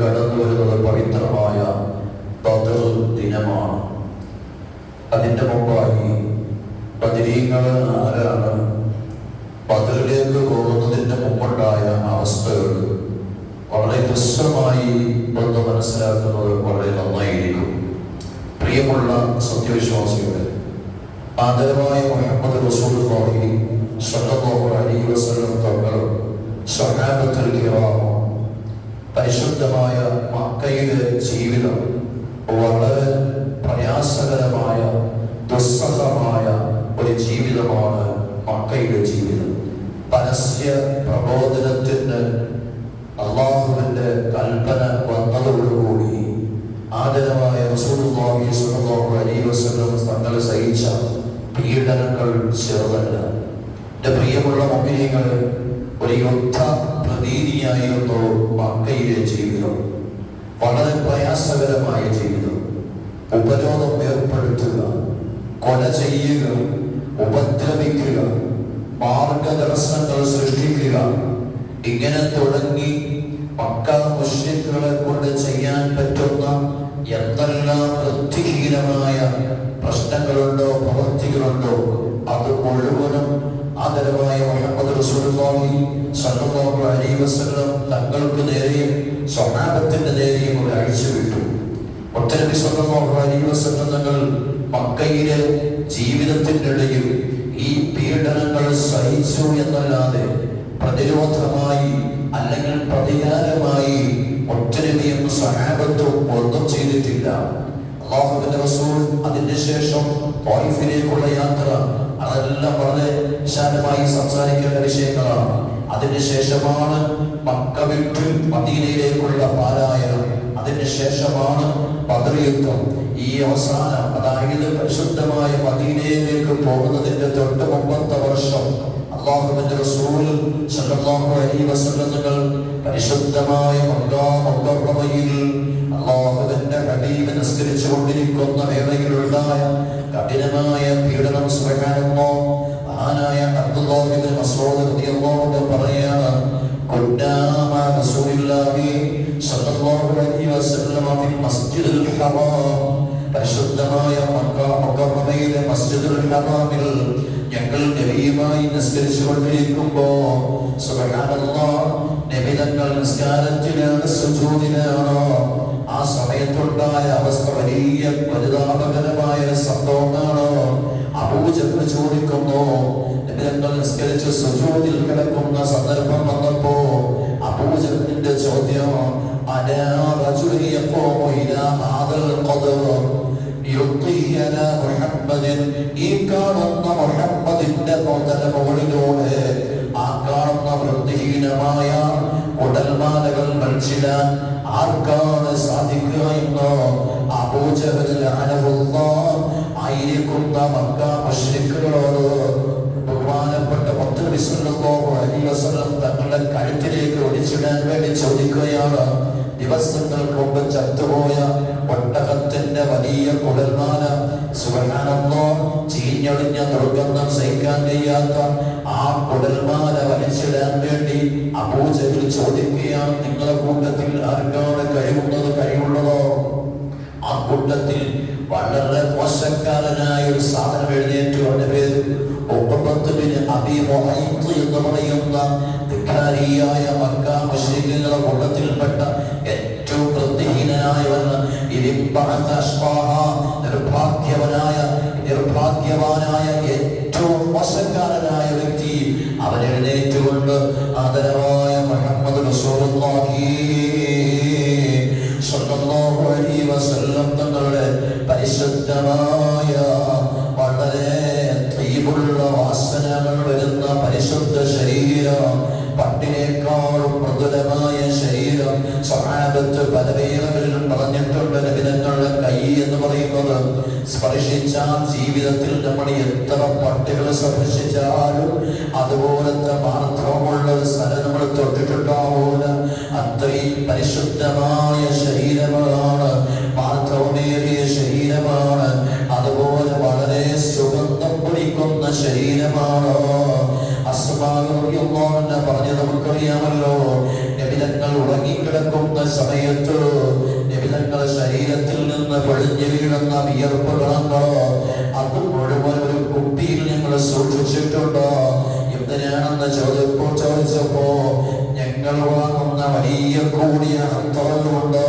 കടന്നു വരുന്നത് പവിത്രമായ ബദർ ദിനമാണ് അതിന്റെ മുമ്പായി ബദരീങ്ങൾ ആരാണ്? ബദറിലേക്ക് പോകുന്നതിന്റെ മുമ്പുണ്ടായ അവസ്ഥകൾ വളരെ ഹ്രസ്വമായി ബന്ധം മനസ്സിലാക്കുന്നത് വളരെ നന്നായിരിക്കും. പ്രിയമുള്ള സത്യവിശ്വാസികളെ ആദരവായ മുഹമ്മദ് റസൂലുള്ളാഹി സ്വല്ലല്ലാഹു അലൈഹി വസല്ലം തങ്ങൾ സ്വഹാബത്തുൽ കിറാം പരിശുദ്ധമായ മക്കയിലെ ജീവിതം വളരെ പ്രയാസകരമായ ദുസ്സഹമായ ഒരു ജീവിതമാണ് മക്കയുടെ ജീവിതം. പരസ്യ പ്രബോധനത്തിന് അള്ളാഹുവിന്റെ കൽപ്പന വന്നതോടുകൂടി വസല്ലം തങ്ങൾ സഹിച്ച പീഡനങ്ങൾ ചെറുതല്ല. എന്റെ പ്രിയമുള്ള മുമ്പിനികളെ ഒരു യുദ്ധ പ്രതീതിയായിരുന്നു മക്കയിലെ ജീവിതം. വളരെ പ്രയാസകരമായ ജീവിതം. ഉപരോധം ഏർപ്പെടുത്തുക കൊല ചെയ്യുക ഉപദ്രവിക്കുക മാർഗതടസ്സങ്ങൾ സൃഷ്ടിക്കുക. ഇങ്ങനെ തുടങ്ങി മക്ക മുസ്ലിങ്ങളെ കൊണ്ട് ചെയ്യാൻ പറ്റുന്ന എന്തെല്ലാം വൃത്തിഹീനമായ പ്രശ്നങ്ങളുണ്ടോ പ്രവൃത്തികളുണ്ടോ അത് മുഴുവനും ആദരവായ മുഹമ്മദ് റസൂലുള്ളാഹി വസല്ലം തങ്ങൾക്ക് നേരെയും സ്വർണാപത്തിന്റെ നേരെയും അവർ അഴിച്ചുവിട്ടു ഒറ്റനബി തങ്ങൾ മക്കയിലെ ജീവിതത്തിന്റെ ഇടയിൽ ഈ പീഡനങ്ങൾ സഹിച്ചു എന്നല്ലാതെ പ്രതിരോധമായി അല്ലെങ്കിൽ പ്രതികാരമായി ഒറ്റനബിയും സഹാബത്തും ഒന്നും ചെയ്തിട്ടില്ല. അള്ളാഹുബിന്റെ റസൂൽ അതിന്റെ ശേഷം യാത്ര അതെല്ലാം വളരെ വിശാലമായി സംസാരിക്കേണ്ട വിഷയങ്ങളാണ്. അതിന്റെ ശേഷമാണ് വിട്ട് മദീനയിലേക്കുള്ള അതിന്റെ ശേഷമാണ് പദ്രയുദ്ധം ഈ അവസാനം അതായത് പരിശുദ്ധമായ മദീനയിലേക്ക് പോകുന്നതിന്റെ തൊട്ട് മുമ്പത്തെ വർഷം അള്ളാഹുവിന്റെ റസൂൽ സല്ലല്ലാഹു അലൈഹി വസല്ലം തങ്ങൾ പരിശുദ്ധമായ മക്കാ ഹബീബ് നിസ്കരിച്ചു കൊണ്ടിരിക്കുന്ന വേളയിലുണ്ടായ കഠിനമായ പീഡനം സുബ്ഹാനല്ലാഹ് മഹാനായ അബ്ദുല്ലാഹി ഇബ്നു മസ്ഊദ് റളിയല്ലാഹു അൻഹു പറയാണ് كنا مع رسول الله صلى الله عليه وسلم في المسجد الحرام പരിശുദ്ധമായ മക്ക മുക്കറമയിലെ മസ്ജിദുൽ ഹറാമിൽ ഞങ്ങൾ നബിയുമായി നിസ്കരിച്ചു കൊണ്ടിരിക്കുമ്പോ നബി തങ്ങൾ നിസ്കാരത്തിലാണ് സുജൂദിലാണ് ആ സമയത്തുണ്ടായ അവസ്ഥ വലിയ പരിതാപകരമായ സംഭവമാണ് അബൂജഹൽ ചോദിക്കുന്നു നബി തങ്ങൾ നിസ്കരിച്ച് സുജൂതിൽ കിടക്കുന്ന സന്ദർഭം വന്നപ്പോ അപൂജത്തിന്റെ ചോദ്യം അനാ റജുലൻ യഖൂമു ഇലാ ഹാദൽ ഖദർ? യുത്തിയന മുഹമ്മദിൻ ഈ കാണുന്ന മുഹമ്മദിന്റെ മുതല മുകളിലൂടെ ആ കാണുന്ന വൃത്തിഹീനമായ ഉടൽമാലകൾ മത്സിടാൻ ആർക്കാണ് സാധിക്കുക എന്നോ അബൂജഹൽ അനഹുല്ലാഹ് ആയിരിക്കുന്ന മക്ക മുഷ്രിക്കുകളോട് ബഹുമാനപ്പെട്ട പത്ത് സല്ലല്ലാഹു അലൈഹി വസല്ലം തങ്ങളുടെ കഴുത്തിലേക്ക് ഒടിച്ചിടാൻ വേണ്ടി ചോദിക്കുകയാണ്. ദിവസങ്ങൾക്ക് മുമ്പ് ചത്തുപോയ ഒട്ടകത്തിന്റെ വലിയ കുടൽമാല. സുവർണാനന്ദോ ചീഞ്ഞൊളിഞ്ഞ ദുർഗന്ധം സഹിക്കാൻ കഴിയാത്ത ആ കുടൽമാല വലിച്ചിടാൻ വേണ്ടി അബൂജഹിൽ ചോദിക്കുകയാണ് നിങ്ങളുടെ കൂട്ടത്തിൽ ആർക്കാണ് കഴിവുള്ളത്? കഴിവുള്ളതോ? ആ കൂട്ടത്തിൽ വളരെ മോശക്കാരനായ ഒരു സാധനം എഴുന്നേറ്റു. അവന്റെ പേര് എന്ന് പറയുന്ന ധിക്കാരിയായ മക്ക മുസ്ലിങ്ങളുടെ കൂട്ടത്തിൽപ്പെട്ട ഇതിപ്പഴത്ത അശ്വാഹ നിർഭാഗ്യവനായ നിർഭാഗ്യവാനായ ഏറ്റവും മോശക്കാരനായ വ്യക്തി അവൻ എഴുന്നേറ്റുകൊണ്ട് ആദരവായ മുഹമ്മദ് തങ്ങളുടെ പരിശുദ്ധമായ വളരെ തീവുള്ള വാസനകൾ വരുന്ന പരിശുദ്ധ ശരീരം പട്ടിനേക്കാൾ മൃദുലമായ ശരീരം സഹാബത്ത് പലവേളകളിൽ പറഞ്ഞിട്ടുണ്ട് നബിതങ്ങളുടെ കൈ എന്ന് പറയുന്നത് സ്പർശിച്ചാൽ ജീവിതത്തിൽ നമ്മൾ എത്ര പട്ടികൾ സ്പർശിച്ചാലും അതുപോലത്തെ മാർദ്ദവമുള്ള സ്ഥലം നമ്മൾ തൊട്ടിട്ടുണ്ടാവൂല. അത്രയും പരിശുദ്ധമായ ശരീരമാണ് മാർദ്ദവമേറിയ ശരീരമാണ് അതുപോലെ വളരെ സുഗന്ധം പിടിക്കുന്ന ശരീരമാണ്. പറഞ്ഞ് നമുക്കറിയാമല്ലോ നബിതങ്ങൾ ഉറങ്ങിക്കിടക്കുന്ന സമയത്ത് ശരീരത്തിൽ നിന്ന് പൊഴിഞ്ഞു വീഴുന്ന വിയർപ്പ് കളങ്ങളോ അത് മുഴുവൻ ഒരു കുട്ടിയിൽ ഞങ്ങൾ സൂക്ഷിച്ചിട്ടുണ്ടോ? എന്തിനാണെന്ന് ചോദിപ്പോ ചോദിച്ചപ്പോ ഞങ്ങൾ വാങ്ങുന്ന വലിയ കൂടിയ അർത്ഥമുണ്ട്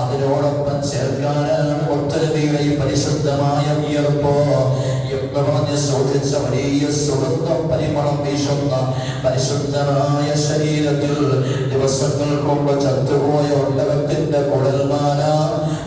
അതിനോടൊപ്പം ചേർക്കാനാണ് ഒത്തരവിയുടെ പരിശുദ്ധമായ വിയർപ്പ്. എന്ന് സൗജന്യ വലിയ സുഗന്ധം പരിമളം വീശുന്ന പരിശുദ്ധനായ ശരീരത്തിൽ ദിവസങ്ങൾ കൊണ്ട് ചത്തുപോയ ഒട്ടകത്തിന്റെ കുടൽമാല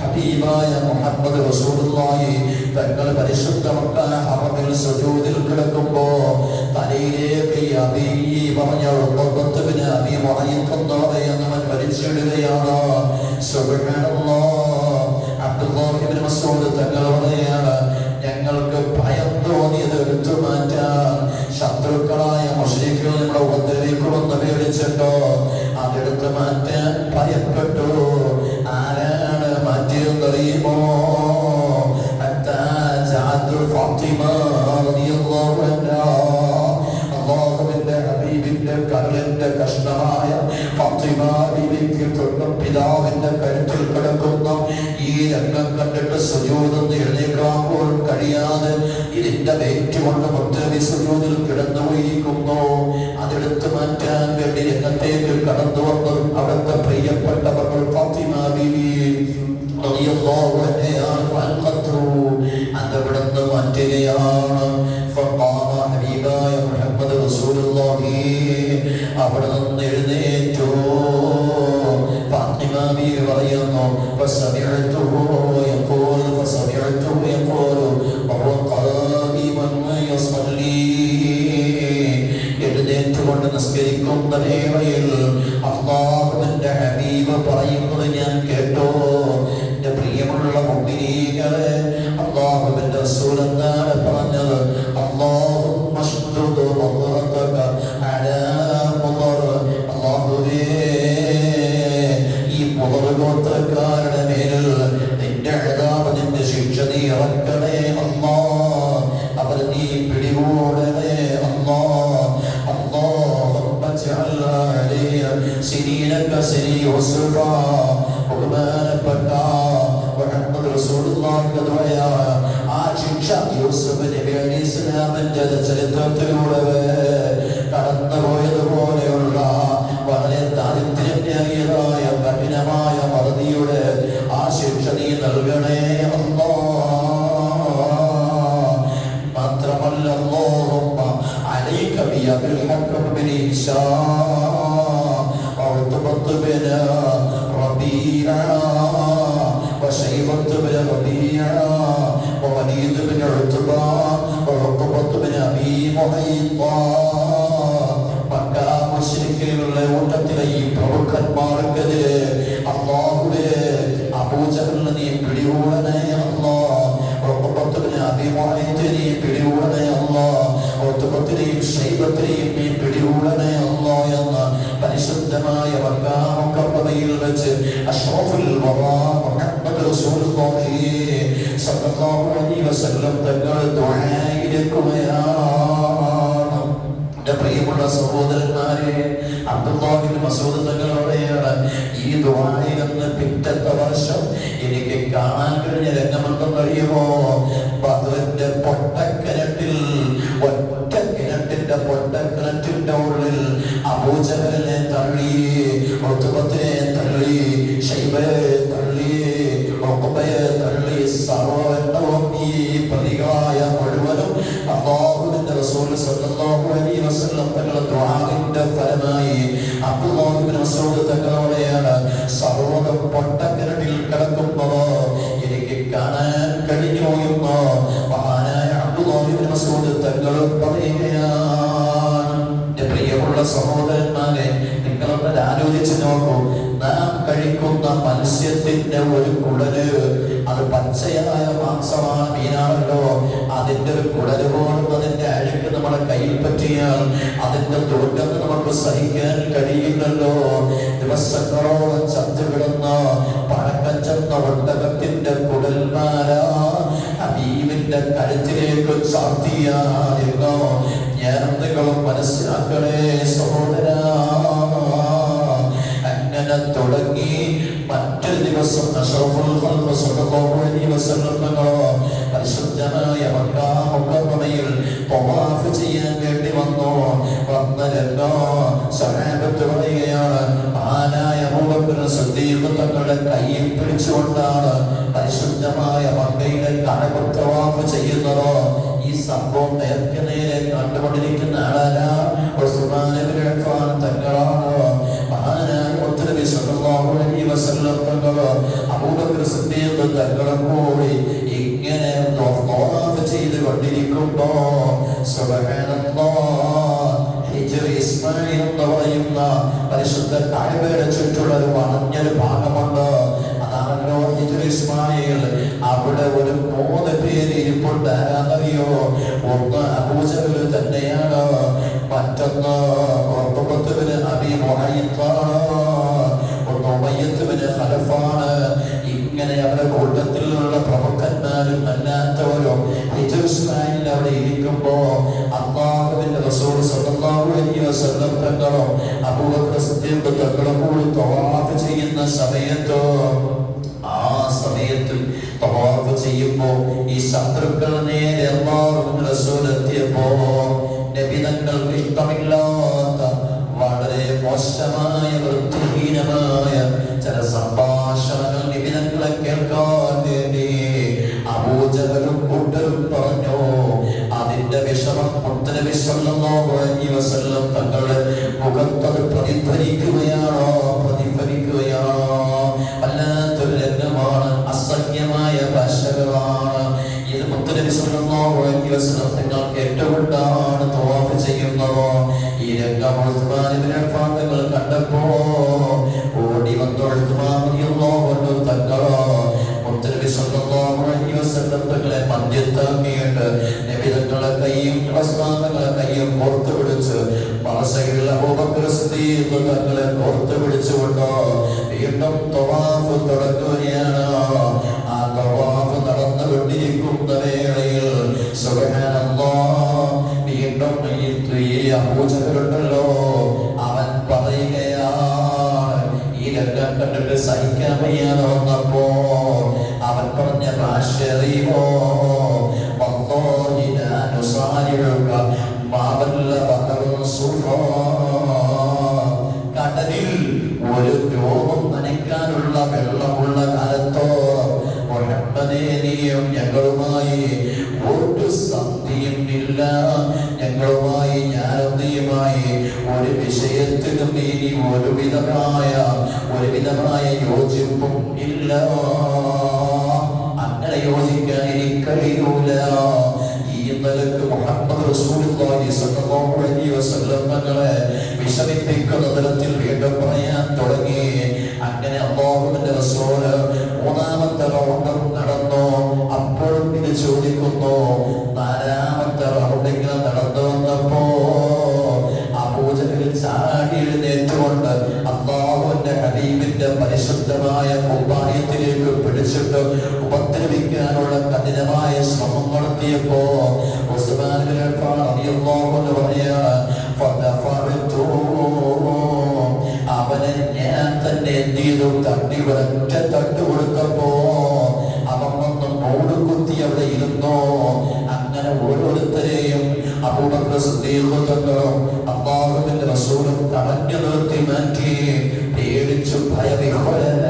ഹബീബായ മുഹമ്മദ് റസൂലുള്ളാഹി. തങ്ങൾ പരിശുദ്ധമക്ക ഹറമിൽ സുജൂദിൽ കിടക്കുമ്പോ തലയിലേക്ക് അബീ പറഞ്ഞ ഉപ്പത്തിന് അബി മുഹയ്യത്തുന്നവരെ എന്നവൻ വലിച്ചിടുകയാണ്. സുബ്ഹാനല്ലാഹ്. അബ്ദുല്ലാഹിബ്നു മസ്ഊദ് തങ്ങൾ പറയുകയാണ് സുജൂതെന്ന് എഴുന്നേക്കാൻ കഴിയാതെ ഇതിന്റെ വെയിറ്റ് കൊണ്ട് മുത്തരവി സുജൂതിൽ കിടന്നു പോയിരിക്കുന്നു അതെടുത്ത് മാറ്റാൻ വേണ്ടി രംഗത്തേക്ക് കടന്നു വന്നു. അവിടുത്തെ പ്രിയപ്പെട്ടവർ ഫാത്തിമ പറയുന്നു യൂസുഫ് നബി അലൈഹി സ്വലാമിന്റെ ചരിത്രത്തിലൂടെ കടന്നുപോയതുപോലെയുള്ള മുഷിരിക്കയിലുള്ള ഓട്ടത്തിലെ ഈ പ്രമുഖന്മാർക്കെതിരെ അള്ളാഹുടെ അപൂജകളിൽ നീ പിടികൂടണേ അള്ളാ. ഒപ്പത്തിന് അഭിമാനിച്ച് നീ പിടികൂടണേ അള്ളാ. ഒത്തുപത്തിനെയും ശൈവത്തിനെയും നീ പിടികൂടണേ അള്ളാ എന്ന പരിശുദ്ധമായ വർഗാമുക്കർമ്മയിൽ വെച്ച് അഷ്റഫുൽ മുഹമ്മദ് റസൂലുള്ളാഹി സ്വല്ലല്ലാഹു അലൈഹി വസല്ലം തങ്ങൾ ദുആ ദുആയിരക്കുകയാണ് എന്റെ പ്രിയമുള്ള സഹോദരന്മാരെ അബ്ദുല്ലാഹിബിൻ മസൂദ് തങ്ങളോടെയാണ് ഈ ദുആയിൽ നിന്ന് പിറ്റത്തെ വർഷം എനിക്ക് കാണാൻ കഴിഞ്ഞ രംഗമെന്തെന്ന് കാണാൻ കഴിഞ്ഞു എന്ന് മഹാനായ അബ്ദുല്ലാഹി ഇബ്നു മസ്ഊദ് തങ്ങൾ പറയുകയാണ് പ്രിയമുള്ള സഹോദരന്മാരെ നിങ്ങളൊന്ന് ആലോചിച്ച് നോക്കൂ. നാം കഴിക്കുന്ന മത്സ്യത്തിന്റെ ഒരു കുടൽ അത് പച്ചയായ മാംസമാണ് മീനാണല്ലോ. അതിന്റെ ഒരു കുടൽ പോലും അതിന്റെ അഴുക്ക് നമ്മളെ കയ്യിൽ പറ്റിയാൽ അതിന്റെ ദുർഗന്ധം നമുക്ക് സഹിക്കാൻ കഴിയില്ലല്ലോ. ദിവസങ്ങളോളം ചത്തു കിടന്ന പഴക്കം ചെന്ന ഒട്ടകത്തിന്റെ കുടൽമാല ഹബീബിന്റെ കഴുത്തിലേക്ക് ചാർത്തിയായിരുന്നോ ഞാനും നിങ്ങളും മനസ്സിലാക്കണേ സഹോദരാ അങ്ങനെ തുടങ്ങി മറ്റൊരു ദിവസം ദിവസങ്ങളോ പരിശുദ്ധമായ മക്ക മുക്കറമയിൽ ചെയ്യാൻ വേണ്ടി വന്നു. വന്ന രംഗോ സഹാബത്ത് പറയുകയാണ് ആനായ അബൂബക്കർ സിദ്ദീഖ് തങ്ങളുടെ കയ്യിൽ പിടിച്ചുകൊണ്ടാണ് സംഭവം നേർക്ക് നേരെ കണ്ടുകൊണ്ടിരിക്കുന്ന ആളാരാ? അഫ്ഫാൻ തങ്ങളാണ്. സല്ലല്ലാഹു അലൈഹി വസല്ലം അബൂബക്കർ സിദ്ദീഖ് ഇങ്ങനെ ചുറ്റുള്ള ഒരു വളഞ്ഞൊരു ഭാഗമുണ്ട്. ഇസ്മായിൽ അവിടെ ഒരു മൂന്ന് പേര് ഇരിപ്പുണ്ട്. ആരാന്നറിയോ? ഒന്ന് അബൂജഹൽ തന്നെയാണ്. മറ്റൊന്ന് ഉർവത്തുബ്ന് അബി മൊഹയിത്താണ് ഒന്ന് ഉമയ്യത്തുബ്ന് ഖലഫാണ്. ഇങ്ങനെ അവരുടെ കൂട്ടത്തിലുള്ള പ്രമുഖന്മാരും അല്ലാത്തവരും ഹിജ്ർ ഇസ്മായിൽ അവിടെ ഇരിക്കുമ്പോ അള്ളാഹുവിന്റെ റസൂൽ സല്ലല്ലാഹു അലൈഹി വസല്ലം തങ്ങളും അബൂബക്കർ സിദ്ദീഖ് തങ്ങളും കൂടി തവാഫ് ചെയ്യുന്ന സമയത്ത് ചെയ്യുമ്പോ ഈ ശത്രുക്കൾ നേരെ അള്ളാഹുവിന്റെ റസൂൽ എത്തിയപ്പോ നബിതങ്ങൾക്ക് ഇഷ്ടമില്ലാത്ത വളരെ മോശമായ വൃത്തിഹീനമായ ചില സംഭാഷണങ്ങൾ നിബിതങ്ങളെ കേൾക്കാൻ വേണ്ടി അബൂജഹലും കൂട്ടരും പറഞ്ഞു. അതിന്റെ വിഷമം മുത്തനബി സല്ലല്ലാഹു അലൈഹി വസല്ലം തങ്ങളുടെ മുഖത്തത് പ്രതിഫലിക്കുകയാണോ അലൈഹി വസല്ലം കേട്ടുകൊണ്ടാണ് തവാഫ് ചെയ്യുന്നത് ഈ രംഗം തങ്ങൾ കണ്ടപ്പോ ഓടി വന്നു റളിയല്ലാഹു അൻഹു തങ്ങളോ മുത്തനബി വസല്ലം തങ്ങളെ മധ്യത്താക്കിയിട്ട് നബി തങ്ങളെ കൈയും ഉസ്മാൻ തങ്ങളെ കൈയും കോർത്ത് പിടിച്ച് അബൂബക്കർ തങ്ങളെ കോർത്ത് പിടിച്ചുകൊണ്ട് തവാഫ് തുടങ്ങുകയാണ്. കണ്ടിട്ട് സഹിക്കാൻ വയ്യാതെ വന്നപ്പോ അവൻ പറഞ്ഞ ഭാഷ അറിയുമോ? വല്ലാഹി ലാ നുസാരിഉക മാ ബല്ലഗ സുഫാ കടലിൽ ഒരു രോഗം നനയ്ക്കാനുള്ള വെള്ളമുള്ള കാലത്തോ മുഹമ്മദേ നീയും ഞങ്ങളുമായി ഒരു സന്ധിയും ഇല്ല വിഷയത്തിലും ഇനി ഒരു ഒരുവിധമായ ഒരു വിധമായ യോജിപ്പും ഇല്ല. അങ്ങനെ യോജിക്കാൻ എനിക്ക് കഴിയൂല. ഈ നിലയ്ക്ക് മുഹമ്മദ് റസൂലുള്ളാഹി സ്വല്ലല്ലാഹു അലൈഹി വസല്ലം തങ്ങളെ വിഷമിപ്പിക്കുന്ന തരത്തിൽ തുടങ്ങി. അങ്ങനെ അള്ളാഹുവിന്റെ റസൂൽ മൂന്നാമത്തെ റൗണ്ടും നടന്നു. അപ്പോഴും ഇത് ചോദിക്കുന്നു പരിശുദ്ധമായ കുർബാനയത്തിലേക്ക് പിടിച്ചിട്ട് ഉപദ്രവിക്കാനുള്ള കഠിനമായ ശ്രമം നടത്തിയപ്പോ അവനെ ഞാൻ തന്നെ എന്ത് ചെയ്തു? തട്ടി ഒരൊറ്റ തട്ട് കൊടുത്തപ്പോ അവൻ വന്ന് ഓടുകുത്തി അവിടെ ഇരുന്നു. അങ്ങനെ ഓരോരുത്തരെയും അള്ളാഹുവിന്റെ റസൂലും തടഞ്ഞു നിർത്തി മാറ്റി പേടിച്ചു ഭയവിഹ്വലരായി.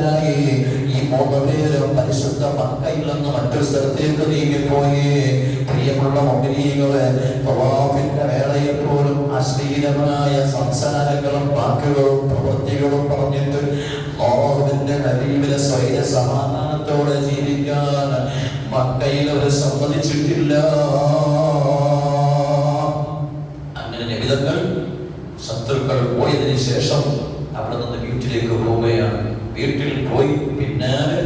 ഈ മൂന്ന് പേരും പരിശുദ്ധ മക്കയിൽ നിന്ന് മറ്റൊരു സ്ഥലത്തേക്ക് നീങ്ങിപ്പോയി. പ്രിയമുള്ള മൊബിലീകളെ പ്രവാഫിന്റെ വേളയിൽ പോലും അശ്ലീലമായ സംസാരങ്ങളും വാക്കുകളും പ്രവൃത്തികളും പറഞ്ഞിട്ട് അള്ളാഹുവിന്റെ ഹബീബിലെ സ്വൈര സമാധാനത്തോടെ ജീവിക്കാൻ മക്കയിൽ അവർ സമ്മതിച്ചിട്ടില്ല. അങ്ങനെ നിമിതങ്ങൾ ശത്രുക്കൾ പോയതിനു ശേഷം അവിടെ നിന്ന് വീട്ടിലേക്ക് പോവുകയാണ്. വീട്ടിൽ പോയി പിന്നാലെ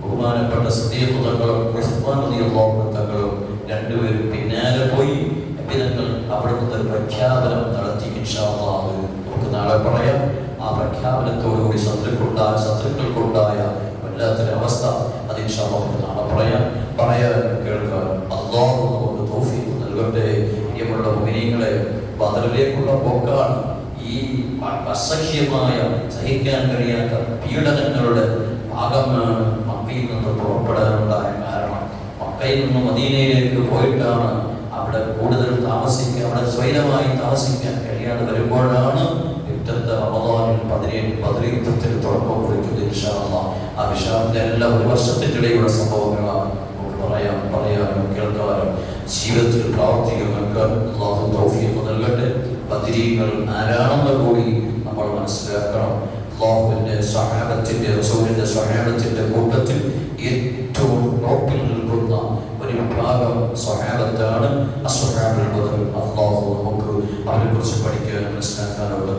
ബഹുമാനപ്പെട്ട സന്ദീപതങ്ങളും തങ്ങളും രണ്ടുപേരും പിന്നാലെ പോയി നിമിതങ്ങൾ അവിടെ നിന്ന് ഒരു പ്രഖ്യാപനം നടത്തി നമുക്ക് നാളെ പറയാം. ആ പ്രഖ്യാപനത്തോടുകൂടി ശത്രുക്കളുണ്ടായ ശത്രുക്കൾക്കുണ്ടായ വല്ലാത്തൊരു അവസ്ഥ. അത് നാളെ പറയാം. പറയാൻ കേൾക്കാം അള്ളാഹു നമുക്ക് തോഫീക്ക് നൽകട്ടെ. ഇനിയുള്ള മോമിനിങ്ങളെ ബദറിലേക്കുള്ള പോക്കാണ് ഈ അസഹ്യമായ സഹിക്കാൻ കഴിയാത്ത പീഡനങ്ങളുടെ ഭാഗമാണ് മക്കയിൽ നിന്ന് പുറപ്പെടാനുണ്ടായ കാരണം. മക്കയിൽ നിന്ന് മദീനയിലേക്ക് പോയിട്ടാണ് അവിടെ കൂടുതൽ താമസിക്കാൻ അവിടെ സ്വൈരമായി താമസിക്കാൻ കഴിയാതെ വരുമ്പോഴാണ് യുദ്ധത്തെ റമദാനിൽ പതിനേഴ് പതിനേഴത്തിൽ തുടക്കം കുറിക്കുന്നത് ഇൻഷാ അല്ലാഹ്. ആ വിഷാദിന്റെ എല്ലാം ഒരു വർഷത്തിന്റെ ഇടയിലുള്ള സംഭവങ്ങളാണ്. നമുക്ക് പറയാം പറയാനും കേൾക്കാനും ജീവിതത്തിൽ പ്രാവർത്തികമാക്കാൻ അള്ളാഹു തൗഫീഖ് നൽകട്ടെ. ബദിരീങ്ങൾ ആരാണെന്ന് കൂടി നമ്മൾ മനസ്സിലാക്കണം. അള്ളാഹുവിന്റെ സഹാബത്തിന്റെ റസൂലിന്റെ സഹാബത്തിന്റെ കൂട്ടത്തിൽ ഏറ്റവും നോക്കിൽ നിൽക്കുന്ന ഒരു വിഭാഗം സഹാബത്താണ് അസ്വഹാബിൽ മുതൽ അള്ളാഹു നമുക്ക് അവരെക്കുറിച്ച് പഠിക്കാനും മനസ്സിലാക്കാനുള്ള